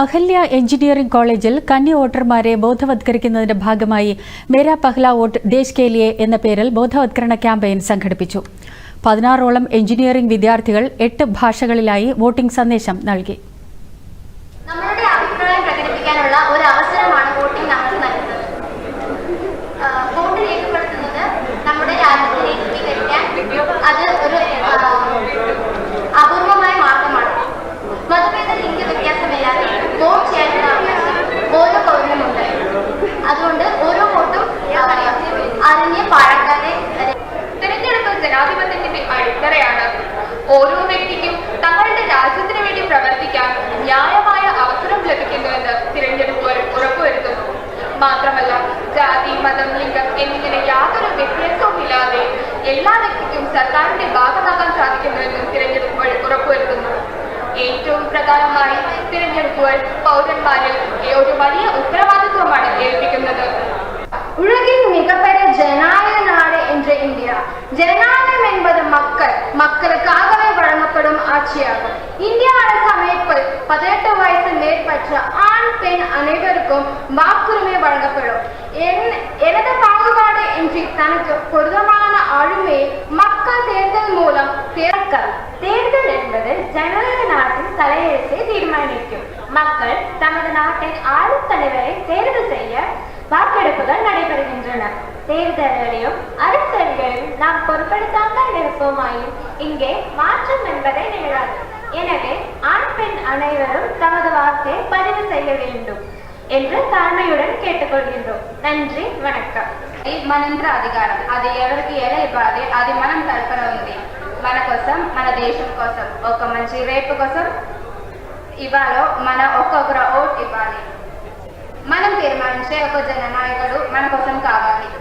Ahalya engineering കോളേജിൽ കന്നി വോട്ടർമാരെ ബോധവത്കരിക്കുന്നതിന്റെ ഭാഗമായി മേരാ പഹ്ല വോട്ട് ദേശ് കേലിയെ എന്ന പേരിൽ ബോധവത്കരണ ക്യാമ്പയിൻ സംഘടിപ്പിച്ചു. പതിനാറോളം എഞ്ചിനീയറിംഗ് വിദ്യാർത്ഥികൾ എട്ട് ഭാഷകളിലായി വോട്ടിംഗ് സന്ദേശം നൽകി. നമ്മുടെ അടിത്തറയാണ് ഓരോ വ്യക്തിക്കും തങ്ങളുടെ രാജ്യത്തിന് വേണ്ടി പ്രവർത്തിക്കാൻ ന്യായമായ അവസരം ലഭിക്കുന്നുവെന്ന് തിരഞ്ഞെടുപ്പ് ഉറപ്പുവരുത്തുന്നു. മാത്രമല്ല ജാതി മതം ലിംഗം എന്നിങ്ങനെ യാതൊരു വ്യത്യാസവും ഇല്ലാതെ എല്ലാ വ്യക്തിക്കും സർക്കാരിന്റെ ഭാഗമാകാൻ സാധിക്കുന്നുവെന്നും തിരഞ്ഞെടുപ്പ് ഉറപ്പുവരുത്തുന്നു. ഏറ്റവും പ്രധാനമായി തിരഞ്ഞെടുപ്പുകൾ പൗരന്മാരിൽ ഒരു വലിയ ഉത്തരവാദിത്വമാണ് ഏൽപ്പിക്കുന്നത്. ഉലകിൻ മികപ്പെട്ട ജനായ നാട് എന്ന ഇന്ത്യ. ജനായ மக்களுக்காகவே வழங்கப்படும் ஆட்சியாகும். இந்திய அரசு அமைப்பில் பதினெட்டு வயசு மேற்பட்ட ஆண் பெண் அனைவருக்கும் வாக்குரிமை வழங்கப்படும். என்- எனது பாகுபாடு இன்றி தனக்கு பொருத்தமான ஆளுமையை மக்கள் தேர்தல் மூலம் தேர்தல் தேர்தல் என்பது ஜனநாயக நாட்டின் தலையெழுத்தை தீர்மானிக்கும். மக்கள் தமது நாட்டின் ஆளும் தலைவரை தேர்வு செய்ய வாக்கெடுப்புகள் நடைபெறுகின்றன. தேர்தல்களையும் அரசியல்களையும் நாம் பொருட்படுத்தாமல் இருப்போமாயின் இங்கே மாற்றம் என்பதை நிகழாது எனவே ஆண் பெண் அனைவரும் தமது வாக்கை பதிவு செய்ய வேண்டும் என்று தாழ்மையுடன் கேட்டுக்கொள்கின்றோம். நன்றி வணக்கம். మనంత్ర అధికారం అది ఎవరికి ఎలా ఇవ్వాలి అది మనం తరపున ఉంది మన కోసం మన దేశం కోసం ఒక మంచి రేపు కోసం ఇవాళ మన ఒక్కొక్కరు ఓట్ ఇవ్వాలి తీర్మానించే ఒక జననాయకుడు మన కోసం కావాలి.